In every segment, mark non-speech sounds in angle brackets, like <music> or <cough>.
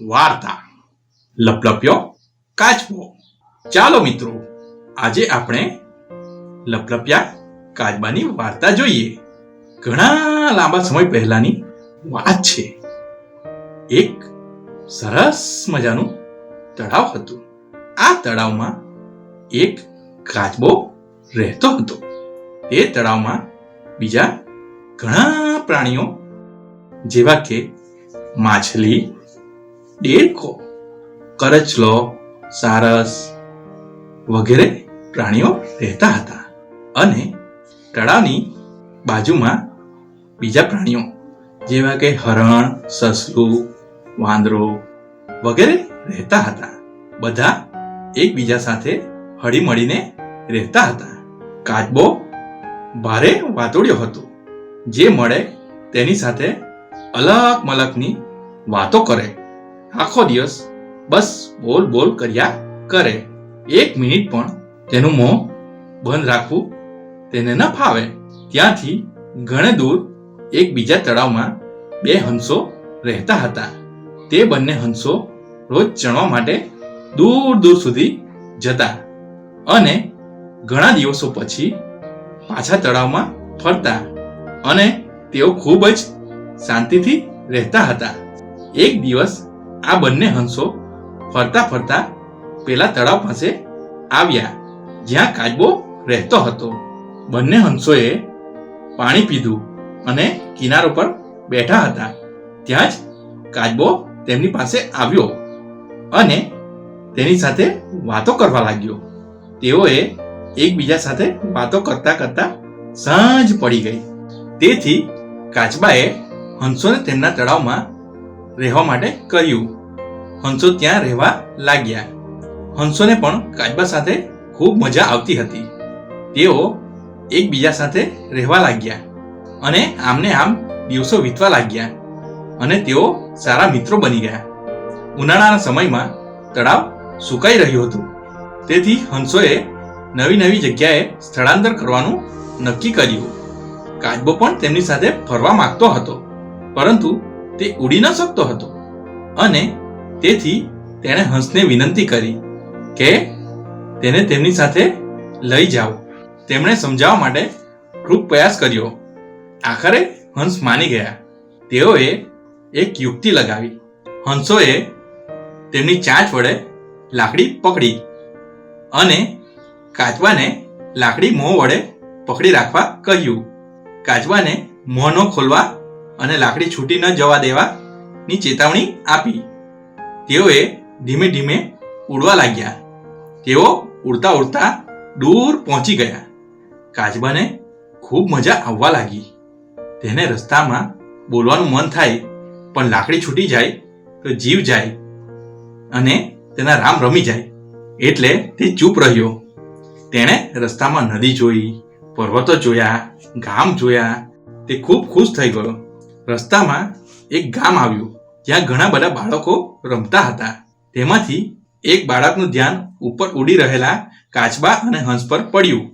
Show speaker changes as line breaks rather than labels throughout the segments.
વાર્તા. લપલપ્યો કાચબો. ચાલો મિત્રો, આજે આપણે લપલપ્યા કાચબાની વાર્તા જોઈએ. ઘણા લાંબા સમય પહેલાની વાત છે. એક સરસ મજાનું તળાવ હતું. આ તળાવમાં એક કાચબો રહેતો હતો. તે તળાવમાં બીજા ઘણા પ્રાણીઓ, જેવા કે માછલી દેડકો કરચલો સારસ વગેરે પ્રાણીઓ રહેતા હતા. અને તળાવની બાજુમાં બીજા પ્રાણીઓ, જેવા કે હરણ, સસલું, વાંદરો વગેરે રહેતા હતા. બધા એકબીજા સાથે હળી મળીને રહેતા હતા. કાચબો ભારે વાતોડ્યો હતો, જે મળે તેની સાથે અલગ મલકની વાતો કરે. આખો દિવસ બસ બોલ બોલ કર્યા કરે. એક મિનિટ પણ તેનું મોં બંધ રાખવું તેને ન ફાવે. ત્યાંથી ઘણે દૂર એક બીજા તળાવમાં બે હંસો રહેતા હતા. તે બંને હંસો રોજ ચણવા માટે દૂર દૂર સુધી જતા અને ઘણા દિવસો પછી પાછા તળાવમાં ફરતા અને તેઓ ખૂબ જ શાંતિથી રહેતા હતા. એક દિવસ આ બંને હંસો ફરતા ફરતા પેલા તળાવ પાસે આવ્યા, જ્યાં કાચબો રહેતો હતો. બંને હંસોએ પાણી પીધું અને કિનારો પર બેઠા હતા. ત્યાં જ કાચબો તેમની પાસે આવ્યો અને તેની સાથે વાતો કરવા લાગ્યો. તેઓએ એકબીજા સાથે વાતો કરતા કરતા સાંજ પડી ગઈ. તેથી કાચબાએ હંસોને તેમના તળાવમાં રહેવા માટે કહ્યું હંસો ત્યાં રહેવા લાગ્યા. હંસોને પણ કાચબા સાથે ખૂબ મજા આવતી હતી. તેઓ એકબીજા સાથે રહેવા લાગ્યા અને આમને આમ દિવસો વીતવા લાગ્યા અને તેઓ સારા મિત્રો બની ગયા. ઉનાળાના સમયમાં તળાવ સુકાઈ રહ્યું હતું. તેથી હંસોએ નવી નવી જગ્યાએ સ્થળાંતર કરવાનું નક્કી કર્યું. કાચબો પણ તેમની સાથે ફરવા માંગતો હતો, પરંતુ તે ઉડી ન શકતો હતો અને તેથી તેણે હંસને વિનંતી કરી કે તેને તેમની સાથે લઈ જાઓ. તેમણે સમજાવવા માટે ખૂબ પ્રયાસ કર્યો. આખરે હંસ માની ગયા. તેઓએ એક યુક્તિ લગાવી. હંસોએ તેમની ચાંચ વડે લાકડી પકડી અને કાચબાને લાકડી મોં વડે પકડી રાખવા કહ્યું. કાચબાને મોં ન ખોલવા અને લાકડી છૂટી ન જવા દેવાની ચેતવણી આપી. તેઓએ ધીમે ધીમે ઉડવા લાગ્યા. તેઓ ઉડતા ઉડતા દૂર પહોંચી ગયા. કાચબાને ખૂબ મજા આવવા લાગી. તેને રસ્તામાં બોલવાનું મન થાય, પણ લાકડી છૂટી જાય તો જીવ જાય અને તેના રામ રમી જાય. એટલે તે ચૂપ રહ્યો. તેણે રસ્તામાં નદી જોઈ, પર્વતો જોયા, ગામ જોયા. તે ખૂબ ખુશ થઈ ગયો. રસ્તામાં એક ગામ આવ્યું. જ્યાં ઘણા બધા બાળકો રમતા હતા. તેમાંથી એક બાળકનું ધ્યાન ઉપર ઉડી રહેલા કાચબા અને હંસ પર પડ્યું.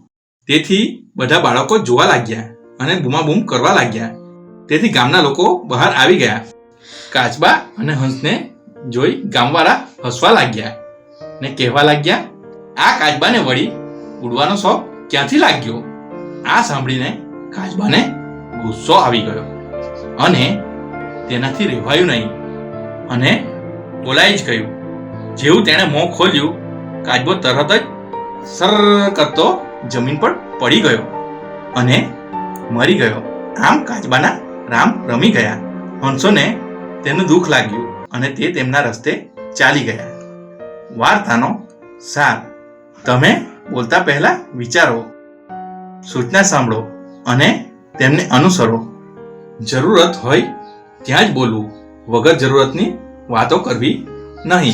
તેથી બધા બાળકો જોવા લાગ્યા અને બૂમાબૂમ કરવા લાગ્યા. તેથી ગામના લોકો બહાર આવી ગયા. કાચબા અને હંસને જોઈ ગામવાળા હસવા લાગ્યા ને કહેવા લાગ્યા, આ કાચબાને વળી ઉડવાનો શોખ ક્યાંથી લાગ્યો? આ સાંભળીને કાચબાને ગુસ્સો આવી ગયો અને તેનાથી રહેવાયું નહીં. અને બોલાઈ જ ગયું. જેવું તેણે મોં ખોલ્યું કાચબો તરત જ સર કરતો જમીન પર પડી ગયો અને મરી ગયો. આમ કાચબાના રામ રમી ગયા. હંસોને તેનું દુઃખ લાગ્યું અને તે તેમના રસ્તે ચાલી ગયા. વાર્તાનો સાર. તમે બોલતા પહેલા વિચારો, સૂચના સાંભળો અને તેમને અનુસરો. જરૂરત હોય ત્યાં જ બોલવું. વગર જરૂરતની વાતો કરવી નહીં.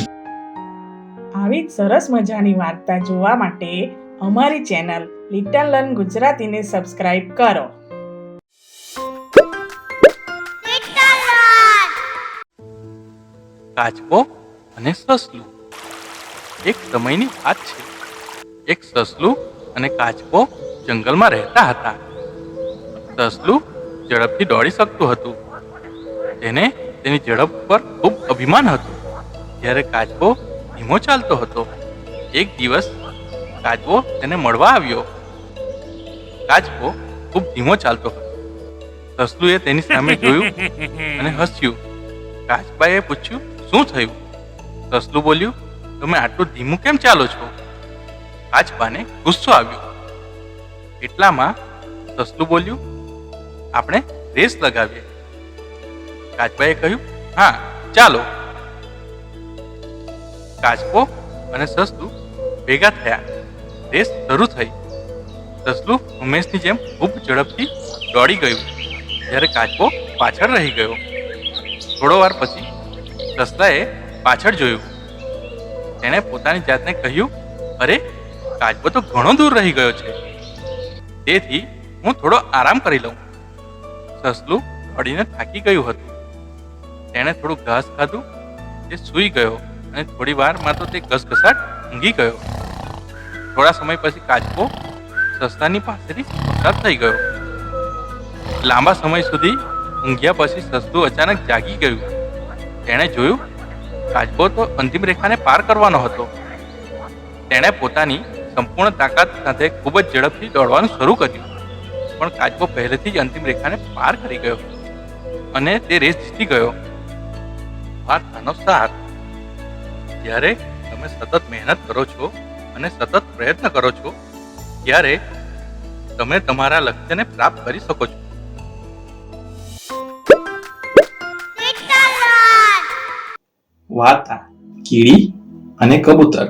આવી જ સરસ મજાની વાર્તા જોવા માટે અમારી ચેનલ લિટલ લર્ન ગુજરાતીને સબસ્ક્રાઇબ કરો.
કાચબો અને સસલું. એક સમયની વાત છે. એક સસલું અને કાચબો જંગલમાં રહેતા હતા. સસલું ઝડપથી દોડી શકતું હતું. તેને તેની ઝડપ પર ખૂબ અભિમાન હતું. જ્યારે કાચબો ધીમો ચાલતો હતો. એક દિવસ કાચબો તેને મળવા આવ્યો. કાચબો ખૂબ ધીમો ચાલતો હતો. સસલુએ તેની સામે જોયું અને હસ્યું. કાચબાએ પૂછ્યું, શું થયું? સસલું બોલ્યું, તમે આટલું ધીમું કેમ ચાલો છો? કાચબાને ગુસ્સો આવ્યો. એટલામાં સસલું બોલ્યું, આપણે રેસ લગાવીએ. કાચબાએ કહ્યું, હા, ચાલો. કાચબો અને સસલું ભેગા થયા. રેસ શરૂ થઈ. સસલું ઉમેશની જેમ ખૂબ ઝડપથી દોડી ગયું, જ્યારે કાચબો પાછળ રહી ગયો. થોડો વાર પછી સસલાએ પાછળ જોયું. તેણે પોતાની જાતને કહ્યું, અરે, કાચબો તો ઘણો દૂર રહી ગયો છે. તેથી હું થોડો આરામ કરી લઉં. સસલું દોડીને થાકી ગયું હતું. તેણે થોડું ઘાસ ખાધું, તે સૂઈ ગયો અને થોડી વારમાં તો તે ઘસઘસાટ ઊંઘી ગયો. થોડા સમય પછી કાચબો સસ્તાની પાસેથી પસાર થઈ ગયો. લાંબા સમય સુધી ઊંઘ્યા પછી સસ્તું અચાનક જાગી ગયું. તેણે જોયું, કાચબો તો અંતિમ રેખાને પાર કરવાનો હતો. તેણે પોતાની સંપૂર્ણ તાકાત સાથે ખૂબ જ ઝડપથી દોડવાનું શરૂ કર્યું. પણ કાચબો પહેલેથી જ અંતિમ રેખાને પાર કરી ગયો અને તે રેસ જીતી ગયો. વાર્તાનો સાર જ્યારે તમે સતત મહેનત કરો છો અને સતત પ્રયત્ન કરો છો, ત્યારે તમે તમારા લક્ષ્યને પ્રાપ્ત કરી શકો છો.
વાર્તા કીડી અને કબૂતર.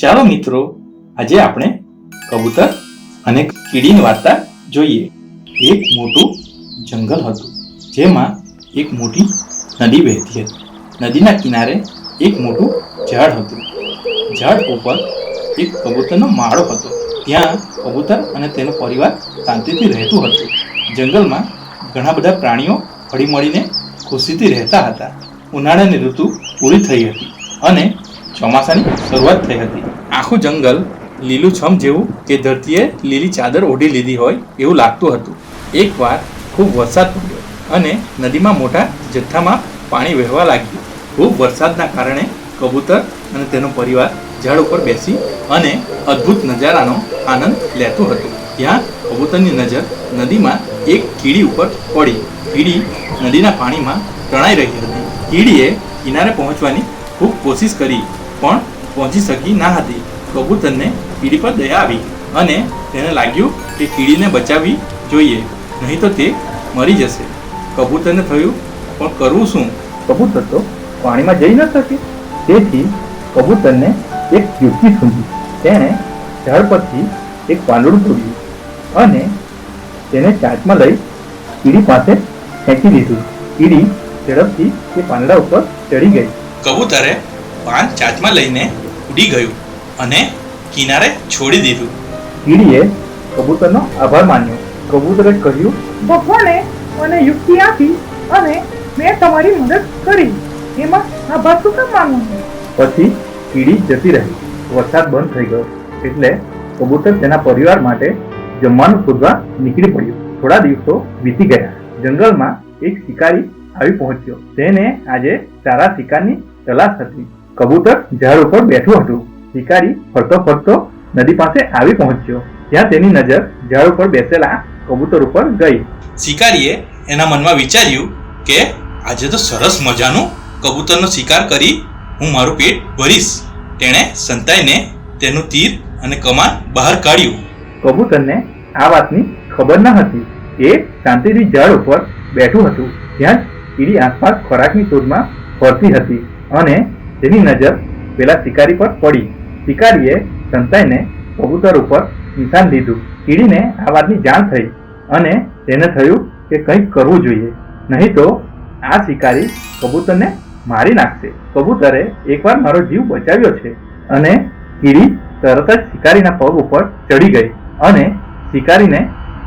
ચાલો મિત્રો, આજે આપણે કબૂતર અને કીડીની વાર્તા જોઈએ. એક મોટું જંગલ હતું, જેમાં એક મોટી નદી વહેતી હતી. નદીના કિનારે એક મોટું ઝાડ હતું. ઝાડ ઉપર એક કબૂતરનો માળો હતો. ત્યાં કબૂતર અને તેનો પરિવાર શાંતિથી રહેતું હતું. જંગલમાં ઘણા બધા પ્રાણીઓ હળી મળીને ખુશીથી રહેતા હતા. ઉનાળાની ઋતુ પૂરી થઈ હતી અને ચોમાસાની શરૂઆત થઈ હતી. આખું જંગલ લીલુંછમ જેવું કે ધરતીએ લીલી ચાદર ઓઢી લીધી હોય એવું લાગતું હતું. એકવાર ખૂબ વરસાદ પડ્યો અને નદીમાં મોટા જથ્થામાં પાણી વહેવા લાગ્યું. ખૂબ વરસાદના કારણે કબૂતર અને તેનો પરિવાર ઝાડ ઉપર બેસી અને અદ્ભુત નજારાનો આનંદ લેતો હતો. ત્યાં કબૂતરની નજર નદીમાં એક કીડી ઉપર પડી. કીડી નદીના પાણીમાં તણાઈ રહી હતી. કીડીએ કિનારે પહોંચવાની ખૂબ કોશિશ કરી, પણ પહોંચી શકી ના હતી. કબૂતરને કીડી પર દયા આવી અને તેને લાગ્યું કે કીડીને બચાવવી જોઈએ, નહીં તો તે મરી જશે. કબૂતરને થયું, પણ કરવું શું?
કબૂતર તો પાણીમાં જઈ ન શકે. તેથી કબૂતરને એક યુક્તિ સૂંધી તેણે ઝાડ પરથી એક પાંદડું તોડ્યું અને તેને ચાંચમાં લઈ કીડી પાસે ફેંકી દીધું. કીડી ઝડપથી તે પાંદડા ઉપર ચડી ગઈ.
કબૂતરે પાન ચાચમાં લઈને ઉડી ગયું અને કિનારે છોડી દીધું.
કીડીએ કબૂતરનો આભાર માન્યો. કબૂતરે કહ્યું
ભગવાને મને યુક્તિ આપી અને મેં તમારી મદદ કરી. એમાં આભાર શું કામ માનું
પછી કીડી જતી રહી. વરસાદ બંધ થઈ ગયો. એટલે કબૂતર તેના પરિવાર માટે જમવાનું શોધવા નીકળી પડ્યું. થોડા દિવસો વીતી ગયા. જંગલમાં એક શિકારી આવી પહોંચ્યો. તેને આજે સારા શિકારની તલાશ હતી. કબૂતર ઝાડ ઉપર બેઠું હતું. શિકારી ફરતો ફરતો નદી પાસે આવી પહોંચ્યો. ત્યાં તેની નજર ઝાડ ઉપર બેસેલા કબૂતર ઉપર ગઈ.
શિકારીએ એના મનમાં વિચાર્યું કે આજે તો સરસ મજાનું કબૂતરનો શિકાર કરી હું મારું પેટ ભરીશ. તેણે સંતાઈને તેનું તીર અને કમાન બહાર કાઢ્યું.
કબૂતરને આ વાતની ખબર ન હતી. એ શાંતિથી ઝાડ ઉપર બેઠું હતું. ત્યાં જ કીડી આસપાસ ખોરાકની શોધમાં ફરતી હતી અને તેની નજર પેલા શિકારી પર પડી. શિકારીએ સંતાઈને કબૂતર ઉપર નિશાન દીધું કીડીને આ વાતની જાણ થઈ અને તેને થયું કે કંઈક કરવું જોઈએ. નહીં તો આ શિકારી કબૂતરને મારી નાખશે. કબૂતરે એકવાર મારો જીવ બચાવ્યો છે અને કીડી તરત જ શિકારીના પગ ઉપર ચડી ગઈ અને શિકારીને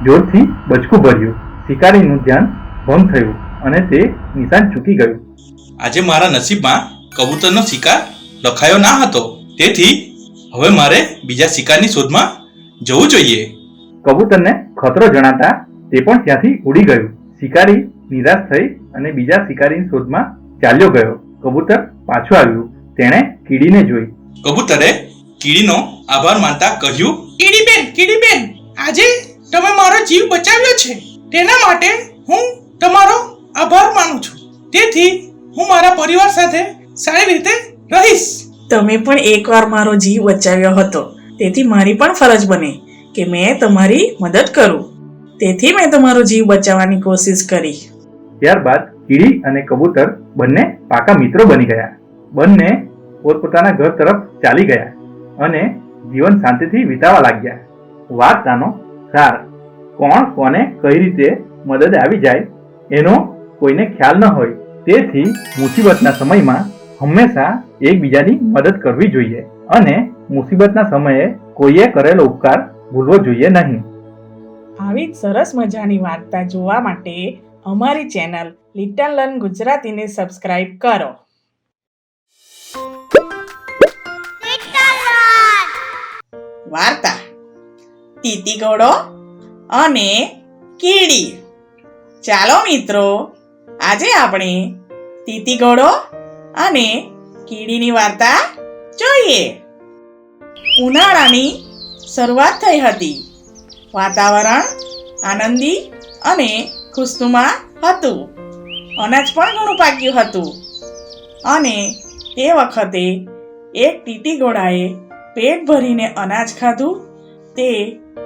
જોરથી બચકું ભર્યું. શિકારીનું ધ્યાન ભંગ થયું અને તે નિશાન ચૂકી ગયું.
આજે મારા નસીબમાં કબૂતરનો શિકાર લખાયો ના હતો. તેથી હવે મારે બીજા શિકારની શોધમાં જવું જોઈએ.
કબૂતરને ખતરો જણાતા તે પણ ત્યાંથી ઉડી ગયું. શિકારી નિરાશ થઈ અને બીજા શિકારીની શોધમાં ચાલ્યો ગયો. કબૂતર પાછું આવ્યું. તેણે કીડીને જોઈ.
કબૂતરે કીડીનો આભાર માનતા કહ્યું
કીડીબેન કીડીબેન આજે તમે મારો જીવ બચાવ્યો છે. તેના માટે હું તમારો આભાર માનું છું. તેથી હું મારા પરિવાર સાથે સારી રીતે રહીશ.
તમે પણ એકવાર મારો જીવ બચાવ્યો હતો. તેથી મારી પણ ફરજ બને કે મેં તમારી મદદ કરું. તેથી મેં તમારો જીવ બચાવવાની કોશિશ કરી.
ત્યારબાદ કીડી અને કબૂતર બંને પાકા મિત્રો બની ગયા. બંને પોતપોતાના ઘર તરફ ચાલી ગયા અને જીવન શાંતિથી વિતાવા લાગ્યા. વાર્તાનો સાર. કોણ કોને કઈ રીતે મદદ આવી જાય એનો કોઈને ખ્યાલ ન હોય. તેથી મુસીબતના સમયમાં હંમેશા એકબીજાની મદદ કરવી જોઈએ અને મુસીબતના સમયે કોઈએ કરેલો ઉપકાર ભૂલવો જોઈએ નહીં.
આવી સરસ મજાની વાર્તા જોવા માટે અમારી ચેનલ લિટલ લર્ન ગુજરાતીને સબસ્ક્રાઇબ કરો. વાર્તા તીતી ઘોડો અને કીડી. ચાલો મિત્રો આજે આપણે તીતી ઘોડો અને કીડીની વાર્તા જોઈએ. ઉનાળાની શરૂઆત થઈ હતી. વાતાવરણ આનંદી અને ખુશનુમા હતું. અનાજ પણ ઘણું પાક્યું હતું. અને એ વખતે એક ટીટી ઘોડાએ પેટ ભરીને અનાજ ખાધું. તે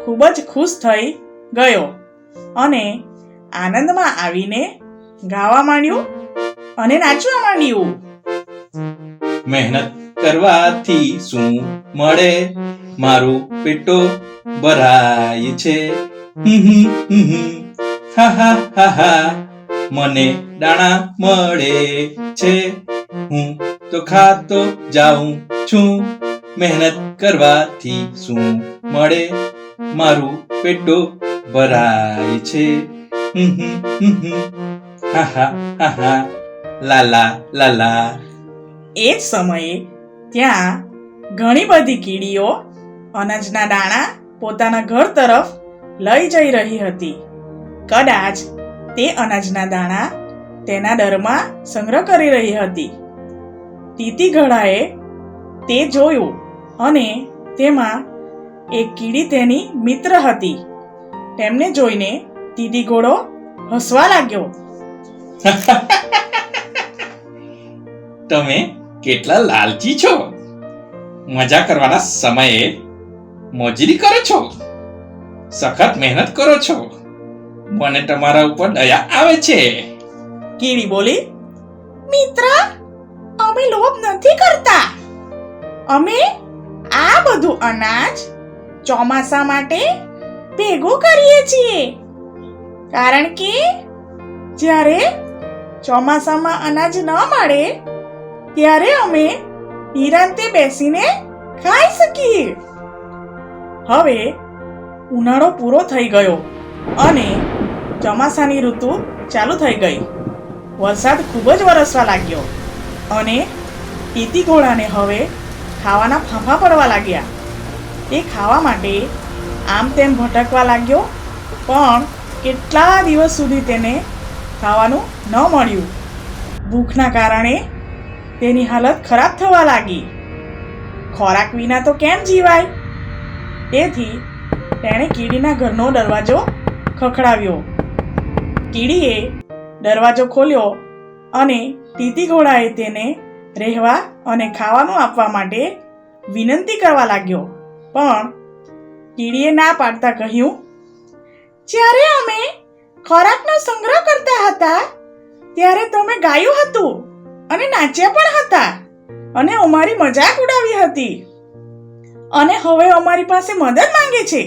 ખૂબ જ ખુશ થઈ ગયો અને આનંદમાં આવીને ગાવા માંડ્યું અને નાચવા માંડ્યું.
મહેનત કરવાથી શું મળે? મારું પેટો ભરાય છે. હા હા હા હા. મને દાણા મળે છે. હું તો ખાતો જાઉં છું. મહેનત કરવાથી શું મળે? મારું પેટો ભરાય છે. હા હા હા હા. લાલા લાલા.
એ સમયે ત્યાં ઘણી બધી કીડીઓ અનાજના દાણા પોતાના ઘર તરફ લઈ જઈ રહી હતી. કદાચ તે અનાજના દાણા તેના ડરમાં સંગ્રહ કરી રહી હતી. તીતી ઘડાએ તે જોયું અને તેમાં એક કીડી તેની મિત્ર હતી. તેમને જોઈને તીતી ઘોડો હસવા લાગ્યો. <laughs>
તમે કેટલા લાલચી છો? મજા કરવાના સમયે મોજરી કરો છો? સખત મહેનત કરો છો? મને તમારા ઉપર દયા આવે છે?
કીડી બોલી, મિત્ર, અમે લોભ નથી કરતા. અમે આ બધું અનાજ ચોમાસા માટે ભેગું કરીએ છીએ. કારણ કે જ્યારે ચોમાસામાં અનાજ ન મળે, ત્યારે અમે નિરાંતે બેસીને ખાઈ શકીએ. હવે ઉનાળો પૂરો થઈ ગયો અને ચોમાસાની ઋતુ ચાલુ થઈ ગઈ. વરસાદ ખૂબ જ વરસવા લાગ્યો અને ઈતી ઘોડાને હવે ખાવાના ફાંફા પડવા લાગ્યા. એ ખાવા માટે આમ તેમ ભટકવા લાગ્યો, પણ કેટલા દિવસ સુધી તેને ખાવાનું ન મળ્યું. ભૂખના કારણે તેની હાલત ખરાબ થવા લાગી. ખોરાક વિના તો કેમ જીવાય? તેથી તેણે કીડીના ઘરનો દરવાજો ખખડાવ્યો. કીડીએ દરવાજો ખોલ્યો અને તીતી ઘોડાએ તેને રહેવા અને ખાવાનું આપવા માટે વિનંતી કરવા લાગ્યો. પણ કીડીએ ના પાડતા કહ્યું, જ્યારે અમે ખોરાકનો સંગ્રહ કરતા હતા, ત્યારે તમે ગાયું હતું અને નાચ્યા પણ હતા અને અમારી મજાક ઉડાવી હતી. અને હવે અમારી પાસે મદદ માંગે છે.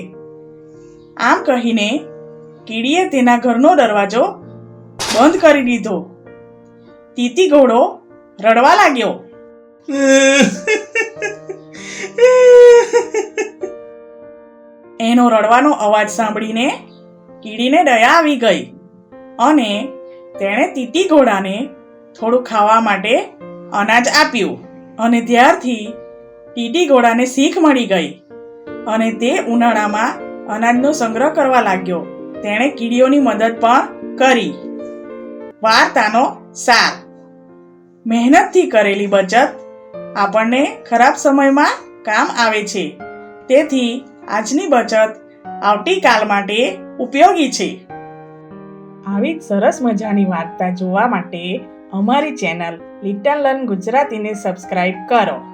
આમ કહીને કીડીએ તેના ઘરનો દરવાજો બંધ કરી દીધો. તીતી ઘોડો રડવા લાગ્યો. એનો રડવાનો અવાજ સાંભળીને કીડીને દયા આવી ગઈ અને તેણે તીતી ઘોડાને થોડું ખાવા માટે અનાજ આપ્યું અને ત્યારથી તીતી ઘોડાને શીખ મળી ગઈ અને તે ઉનાળામાં અનાજનો સંગ્રહ કરવા લાગ્યો. તેણે કીડીઓની મદદ પણ કરી. વાર્તાનો સાર. મહેનતથી કરેલી બચત આપણને ખરાબ સમયમાં કામ આવે છે. તેથી આજની બચત આવતીકાલ માટે ઉપયોગી છે. આવી જ સરસ મજાની વાર્તા જોવા માટે અમારી ચેનલ લિટલ લર્ન ગુજરાતીને સબસ્ક્રાઇબ કરો.